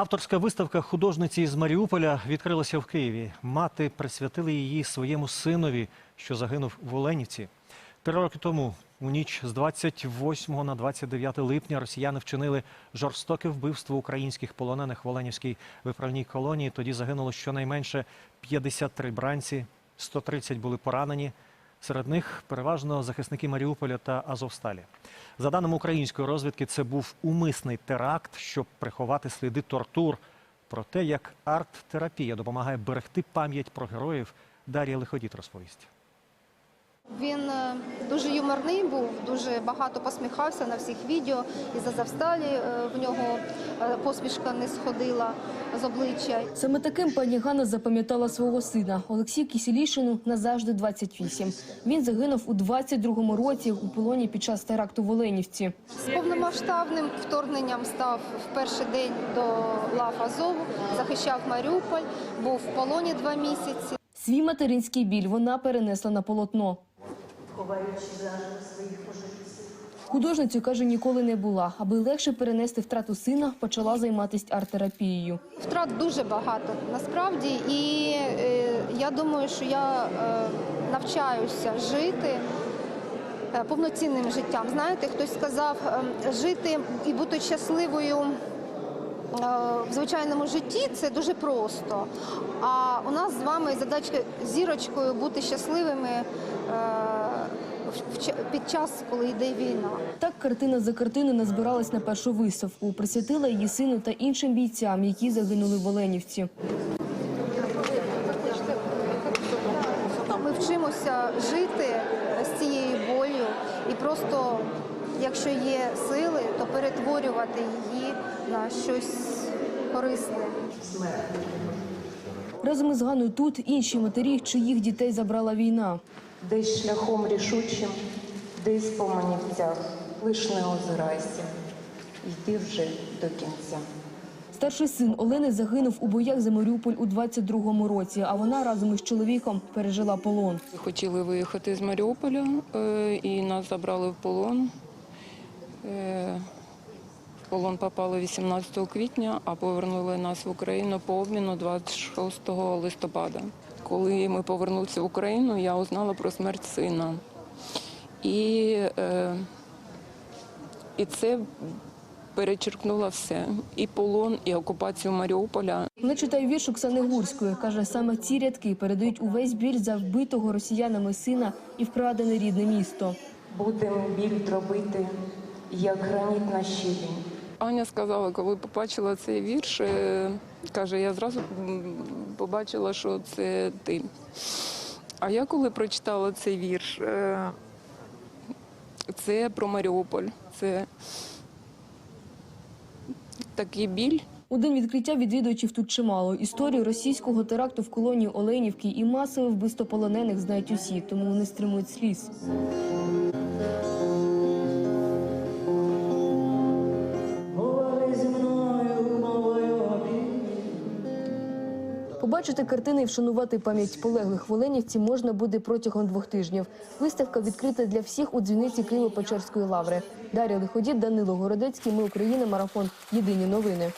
Авторська виставка художниці з Маріуполя відкрилася в Києві. Мати присвятили її своєму синові, що загинув в Оленівці. Три роки тому, у ніч з 28 на 29 липня, росіяни вчинили жорстоке вбивство українських полонених в Оленівській виправній колонії. Тоді загинуло щонайменше 53 бранці, 130 були поранені. Серед них переважно захисники Маріуполя та Азовсталі. За даними української розвідки, це був умисний теракт, щоб приховати сліди тортур. Про те, як арт-терапія допомагає берегти пам'ять про героїв, Дар'я Лиходіт розповість. Він е, дуже юморний був, дуже багато посміхався на всіх відео. І за Завсталі е, в нього е, посмішка не сходила з обличчя. Саме таким пані Ганна запам'ятала свого сина Олексію Кісілішину назавжди 28. Він загинув у 22-му році у полоні під час теракту в Оленівці. З повномасштабним вторгненням став в перший день до лав Азову, захищав Маріуполь, був в полоні два місяці. Свій материнський біль вона перенесла на полотно. Художницю каже, ніколи не була. Аби легше перенести втрату сина, почала займатися арт-терапією. Втрат дуже багато насправді, і е, я думаю, що я е, навчаюся жити е, повноцінним життям. Знаєте, хтось сказав е, жити і бути щасливою. е, В звичайному житті це дуже просто. А у нас з вами задача зірочкою бути щасливими під час, коли йде війна. Так картина за картиною назбиралась на першу виставку. Присвятила її сину та іншим бійцям, які загинули в Оленівці. Ми вчимося жити з цією болю і просто, якщо є сили, то перетворювати її на щось корисне. Разом із Ганою тут інші матері, чиїх дітей забрала війна. Десь шляхом рішучим, десь по манівцях, лиш не озирайся, йди вже до кінця. Старший син Олени загинув у боях за Маріуполь у 22-му році, а вона разом із чоловіком пережила полон. Хотіли виїхати з Маріуполя е, і нас забрали в полон. Е, В полон попали 18 квітня, а повернули нас в Україну по обміну 26 листопада. Коли ми повернулися в Україну, я узнала про смерть сина. І, е, і це перечеркнуло все. І полон, і окупацію Маріуполя. Вона читає вірш Оксани Гурської. Каже, саме ці рядки передають увесь біль за вбитого росіянами сина і вкрадене рідне місто. Будем біль дробити, як граніт на щілінь. Аня сказала, коли побачила цей вірш, е, каже, я зразу побачила, що це ти. А я коли прочитала цей вірш, е, це про Маріуполь, це такий біль. У день відкриття відвідувачів тут чимало. Історію російського теракту в колонії Оленівки і масове вбивство полонених знають усі, тому вони стримують сліз. Побачити картини і вшанувати пам'ять полеглих воленівці можна буде протягом двох тижнів. Виставка відкрита для всіх у дзвіниці Києво-Печерської лаври. Дар'я лиходід Данило Городецький. Ми Україна. Марафон. Єдині новини.